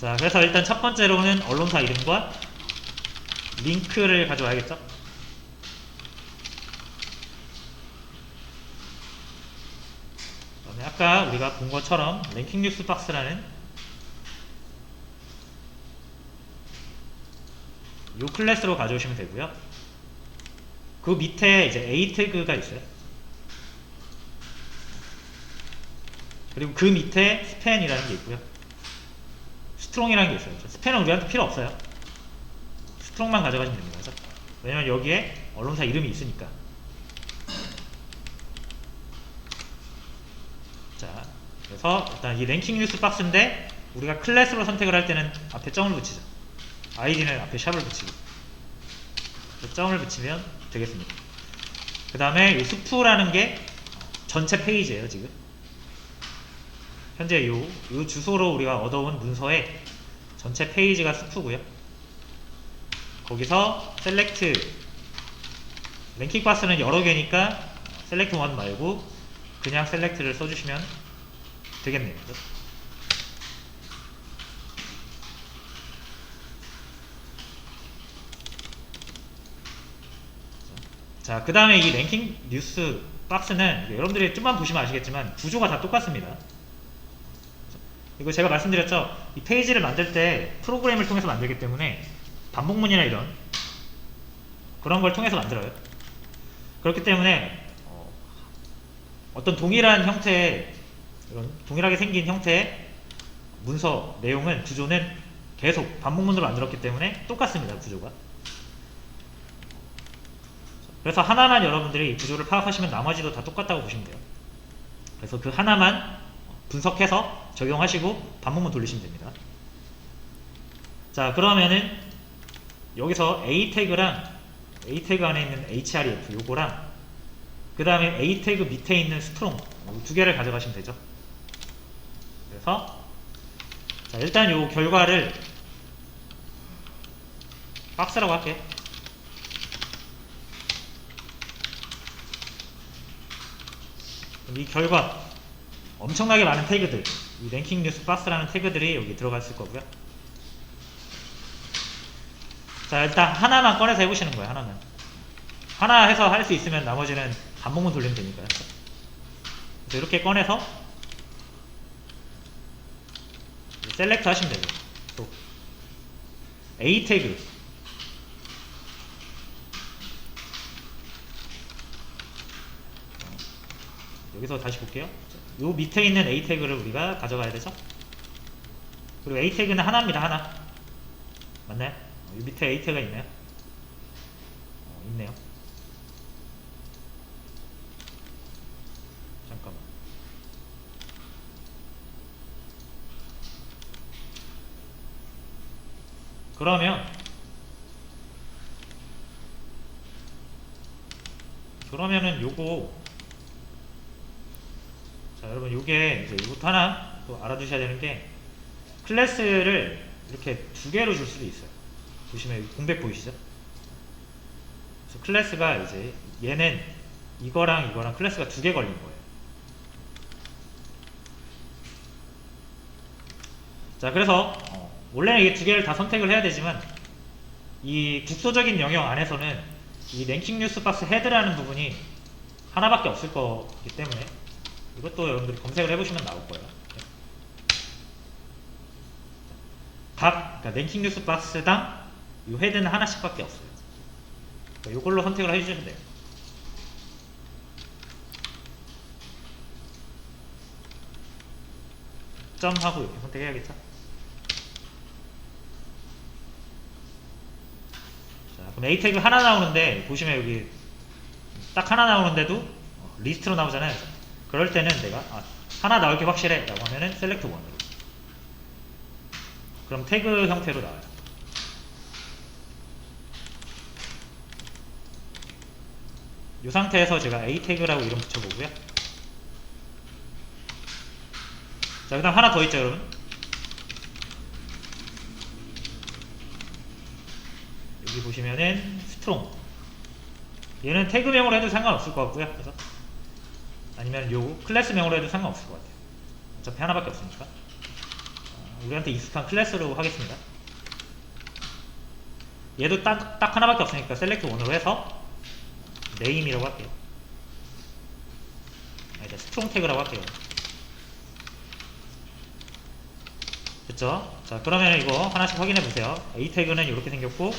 자, 그래서 일단 첫 번째로는 언론사 이름과 링크를 가져와야겠죠? 아까 우리가 본 것처럼 랭킹 뉴스 박스라는 요 클래스로 가져오시면 되고요. 그 밑에 이제 A 태그가 있어요. 그리고 그 밑에 스팬이라는 게 있고요. 스트롱이라는 게 있어요. 스팬은 우리한테 필요 없어요. 스트롱만 가져가시면 됩니다. 그죠? 왜냐면 여기에 언론사 이름이 있으니까. 자, 그래서 일단 이 랭킹 뉴스 박스인데 우리가 클래스로 선택을 할 때는 앞에 점을 붙이죠. 아이디는 앞에 샵을 붙이고 그 점을 붙이면 되겠습니다. 그 다음에 이 스프라는 게 전체 페이지예요 지금. 현재 요, 요 주소로 우리가 얻어온 문서의 전체 페이지가 스프고요. 거기서 셀렉트 랭킹 박스는 여러 개니까 셀렉트 원 말고 그냥 셀렉트를 써주시면 되겠네요. 자, 그 다음에 이 랭킹 뉴스 박스는 여러분들이 좀만 보시면 아시겠지만 구조가 다 똑같습니다. 이거 제가 말씀드렸죠. 이 페이지를 만들 때 프로그램을 통해서 만들기 때문에 반복문이나 이런 그런 걸 통해서 만들어요. 그렇기 때문에 어, 어떤 동일한 형태의 이런 동일하게 생긴 형태의 문서 내용은 구조는 계속 반복문으로 만들었기 때문에 똑같습니다. 구조가. 그래서 하나만 여러분들이 이 구조를 파악하시면 나머지도 다 똑같다고 보시면 돼요. 그래서 그 하나만 분석해서 적용하시고 반복문 돌리시면 됩니다. 자 그러면은 여기서 A 태그랑 A 태그 안에 있는 href 요거랑 그 다음에 A 태그 밑에 있는 스트롱 두 개를 가져가시면 되죠. 그래서 자 일단 요 결과를 박스라고. 그럼 이 결과 엄청나게 많은 태그들. 이 랭킹 뉴스 박스라는 태그들이 여기 들어가 있을 거고요. 자 일단 하나만 꺼내서 해보시는 거예요 하나만 하나 해서 할 수 있으면 나머지는 반복문 돌리면 되니까요. 그래서 이렇게 꺼내서 셀렉트 하시면 되고 또 A 태그. 여기서 다시 볼게요. 요 밑에 있는 A 태그를 우리가 가져가야 되죠. 그리고 A 태그는 하나입니다. 하나. 맞나요? 어, 요 밑에 A 태그가 있나요? 어, 있네요. 잠깐만. 그러면 그러면은 요거 자 여러분 요게 이제 이것도 하나 또 알아두셔야 되는 게 클래스를 이렇게 두 개로 줄 수도 있어요 보시면 공백 보이시죠? 그래서 클래스가 이제 얘는 이거랑 이거랑 클래스가 두 개 걸린 거예요 자 그래서 어, 원래는 이게 두 개를 다 선택을 해야 되지만 이 국소적인 영역 안에서는 이 랭킹 뉴스 박스 헤드라는 부분이 하나밖에 없을 거기 때문에 이것도 여러분들이 검색을 해보시면 나올 거예요. 각 그러니까 랭킹 뉴스 박스당 이 헤드는 하나씩밖에 없어요. 그러니까 이걸로 선택을 해주시면 돼요. 점하고 이렇게 선택해야겠죠? 자, 그럼 A 태그 하나 나오는데 보시면 여기 딱 하나 나오는데도 어, 리스트로 나오잖아요. 그럴 때는 내가 아, 하나 나올 게 확실해 라고 하면은 셀렉트 원으로 그럼 태그 형태로 나와요 이 상태에서 제가 A 태그라고 이름 붙여보고요 자, 그 다음 하나 더 있죠, 여러분? 여기 보시면은 스트롱. 얘는 태그 명으로 해도 상관없을 것 같고요. 그래서 아니면 요 클래스명으로 해도 상관없을 것 같아요. 어차피 하나밖에 없으니까. 어, 우리한테 익숙한 클래스로 하겠습니다. 얘도 딱, 딱 하나밖에 없으니까 셀렉트 원으로 해서 네임이라고 할게요. 아, 이제 스트롱 태그라고 할게요. 됐죠? 자, 그러면 이거 하나씩 확인해 보세요. A 태그는 이렇게 생겼고,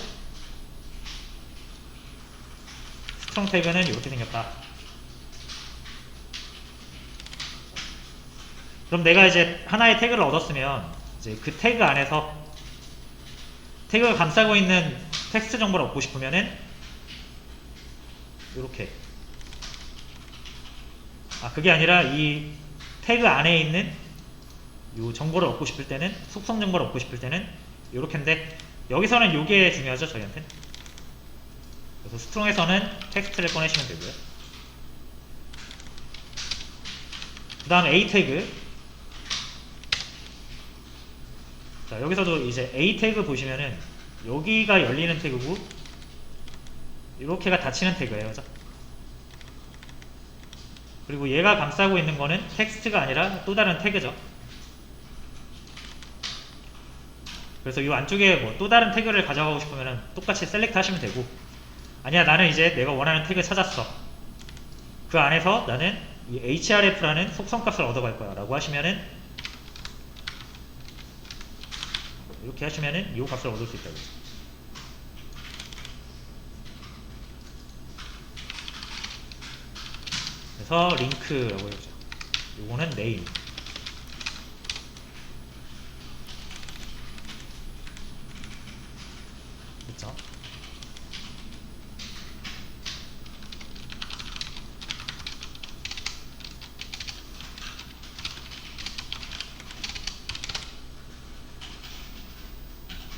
스트롱 태그는 이렇게 생겼다. 그럼 내가 이제 하나의 태그를 얻었으면 이제 그 태그 안에서 태그가 감싸고 있는 텍스트 정보를 얻고 싶으면은 이렇게. 아 그게 아니라 이 태그 안에 있는 이 정보를 얻고 싶을 때는 속성 정보를 얻고 싶을 때는 이렇게인데 여기서는 이게 중요하죠 저희한테. 그래서 스트롱에서는 텍스트를 꺼내시면 되고요. 그 다음 A 태그 자 여기서도 이제 A 태그 보시면은 여기가 열리는 태그고 이렇게가 닫히는 태그예요. 그죠? 그리고 얘가 감싸고 있는 거는 텍스트가 아니라 또 다른 태그죠. 그래서 이 안쪽에 뭐 또 다른 태그를 가져가고 싶으면 똑같이 셀렉트 하시면 되고. 아니야 나는 이제 내가 원하는 태그 찾았어. 그 안에서 나는 이 href라는 속성값을 얻어갈 거야 라고 하시면은 이렇게 하시면은 이 값을 얻을 수 있다고. 그래서 링크라고 해보죠. 요거는 네임 그쵸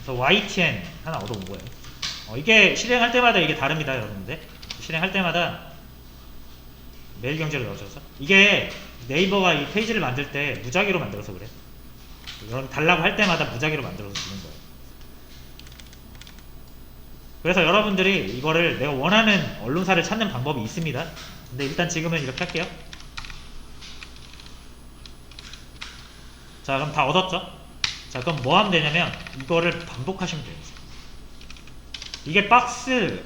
그래서 YTN 하나 얻어온 거예요. 어, 이게 실행할 때마다 이게 다릅니다, 여러분들. 실행할 때마다 메일 경제를 넣어줘서 이게 네이버가 이 페이지를 만들 때 무작위로 만들어서 그래. 여러분 달라고 할 때마다 무작위로 만들어서 주는 거예요. 그래서 여러분들이 이거를 내가 원하는 언론사를 찾는 방법이 있습니다. 근데 일단 지금은 이렇게 할게요. 자, 그럼 다 얻었죠? 자 그럼 뭐 하면 되냐면 이거를 반복하시면 돼요. 이게 박스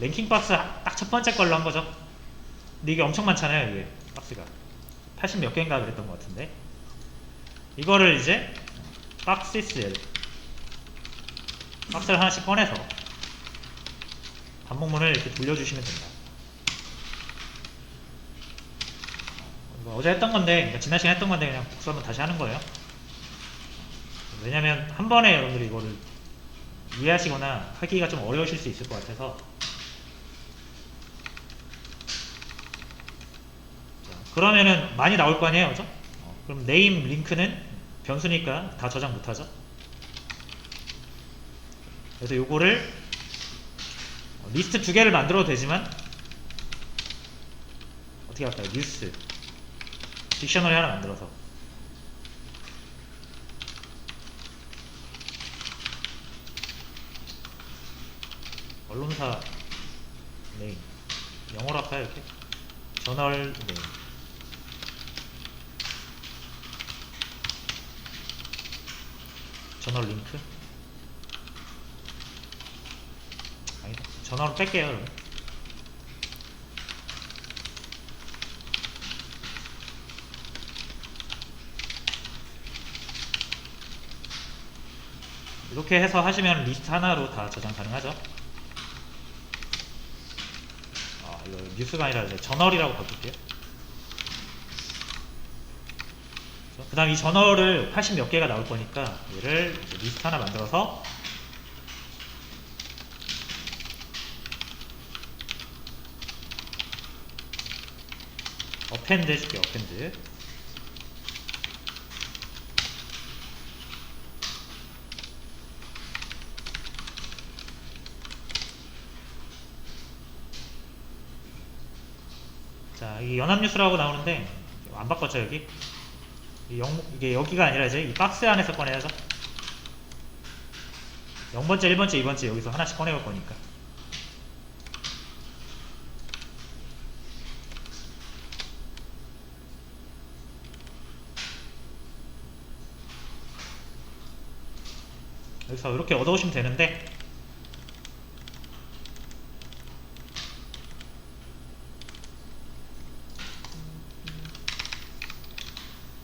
랭킹 박스 딱 첫 번째 걸로 한 거죠. 근데 이게 엄청 많잖아요 이게 박스가. 80 몇 개인가 그랬던 것 같은데. 이거를 이제 박스를 박스를 하나씩 꺼내서 반복문을 이렇게 돌려주시면 된다. 이거 어제 했던 건데 그러니까 지난 시간에 했던 건데 그냥 복수 한번 다시 하는 거예요 왜냐면 한 번에 여러분들이 이거를 이해하시거나 하기가 좀 어려우실 수 있을 것 같아서 자, 그러면은 많이 나올 거 아니에요 그죠? 어, 그럼 네임 링크는 변수니까 다 저장 못하죠 그래서 요거를 어, 리스트 두 개를 만들어도 되지만 어떻게 할까요? 뉴스 딕셔너리 하나 만들어서 언론사 네임 영어로 할까요 이렇게? 저널 네임 저널 링크? 아니다. 전화로 뺄게요 그러면. 이렇게 해서 하시면 리스트 하나로 다 저장 가능하죠 아, 이거 뉴스가 아니라 저널이라고 바꿀게요. 그 다음 이 저널을 80 몇 개가 나올 거니까 얘를 이제 리스트 하나 만들어서 어펜드 해줄게요. 어펜드. 자, 이 연합뉴스라고 나오는데 안 바꿨죠 여기? 이 영, 이게 여기가 아니라 이제 이 박스 안에서 꺼내야죠. 0번째, 1번째, 2번째 여기서 하나씩 꺼내볼 거니까. 그래서 이렇게 얻어오시면 되는데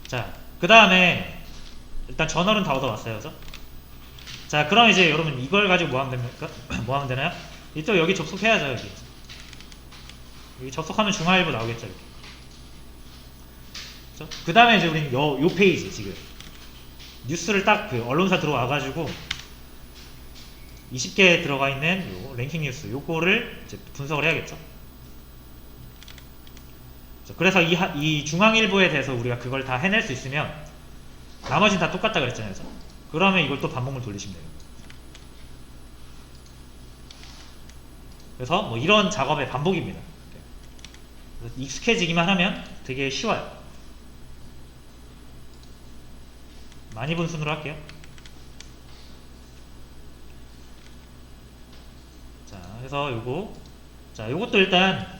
자, 그 다음에 일단 전월은 다 얻어왔어요, 그죠? 자, 그럼 이제 여러분 이걸 가지고 뭐 하면 됩니까? 뭐 하면 되나요? 이쪽 여기 접속해야죠, 여기. 여기 접속하면 중화일보 나오겠죠, 이렇게. 그 다음에 이제 우리는 요, 요 페이지, 지금. 뉴스를 딱 그 언론사 들어와가지고 20개 들어가 있는 요 랭킹 뉴스 요거를 이제 분석을 해야겠죠. 자, 그래서 이, 하- 이 중앙일보에 대해서 우리가 그걸 다 해낼 수 있으면 나머지는 다 똑같다 그랬잖아요. 그래서. 그러면 이걸 또 반복을 돌리시면 돼요. 그래서 뭐 이런 작업의 반복입니다. 익숙해지기만 하면 되게 쉬워요. 많이 본 순으로 할게요. 자, 그래서 요거 자, 요것도 일단